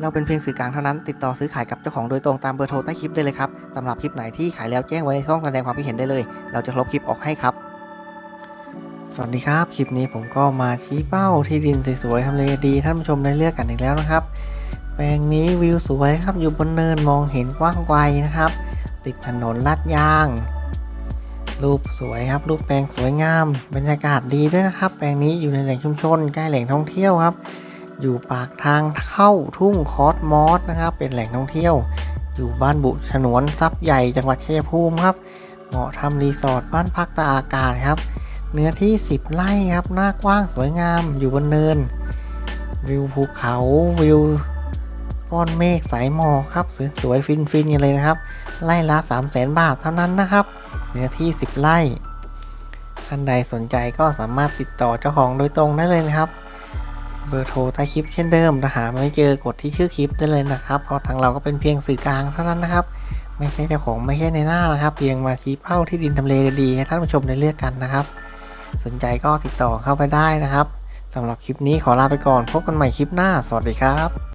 เราเป็นเพียงสื่อกลางเท่านั้น ติดต่อซื้อขายกับเจ้าของโดยตรงตามเบอร์โทรใต้คลิปได้เลยครับสำหรับคลิปไหนที่ขายแล้วแจ้งไว้ในช่องแสดงความคิดเห็นได้เลย เราจะลบคลิปออกให้ครับ สวัสดีครับ คลิปนี้ผมก็มาชี้เป้าที่ดินสวยๆทำเลดีท่านผู้ชมได้เลือกกันอีกแล้วนะครับ แปลงนี้วิวสวยครับอยู่บนเนินมองเห็นกว้างไกลนะครับ ติดถนนลาดยาง รูปสวยครับ รูปแปลงสวยงาม บรรยากาศดีด้วยนะครับ แปลงนี้อยู่ในแหล่งชุมชนใกล้แหล่งท่องเที่ยวครับ อยู่ปากทางเข้าทุ่งคอสมอสนะครับ เป็นแหล่งท่องเที่ยว อยู่บ้านบุฉนวนทรัพย์ใหญ่จังหวัดชัยภูมิครับเหมาะทำรีสอร์ทบ้านพักตากอากาศครับ เนื้อที่ 10 ไร่ครับหน้ากว้างสวยงามอยู่บนเนิน วิวภูเขาวิวก้อนเมฆสายหมอกครับสวยๆฟินๆอย่างเลยนะครับไร่ละ3 0 0แสนบาทเท่านั้นนะครับ เนื้อที่ 10 ไร่ท่านใดสนใจก็สามารถติดต่อเจ้าของโดยตรงได้เลยนะครับ เบอร์โทรใต้คลิปเช่นเดิมนะหาไม่เจอกดที่ชื่อคลิปได้เลยนะครับเพราะทางเราก็เป็นเพียงสื่อกลางเท่านั้นนะครับ ไม่ใช่เจ้าของไม่ใช่ในหน้านะครับ เพียงมาชี้เป้าที่ดินทำเลดีให้ท่านผู้ชมได้เลือกกันนะครับ สนใจก็ติดต่อเข้าไปได้นะครับสำหรับคลิปนี้ขอลาไปก่อนพบกันใหม่คลิปหน้า สวัสดีครับ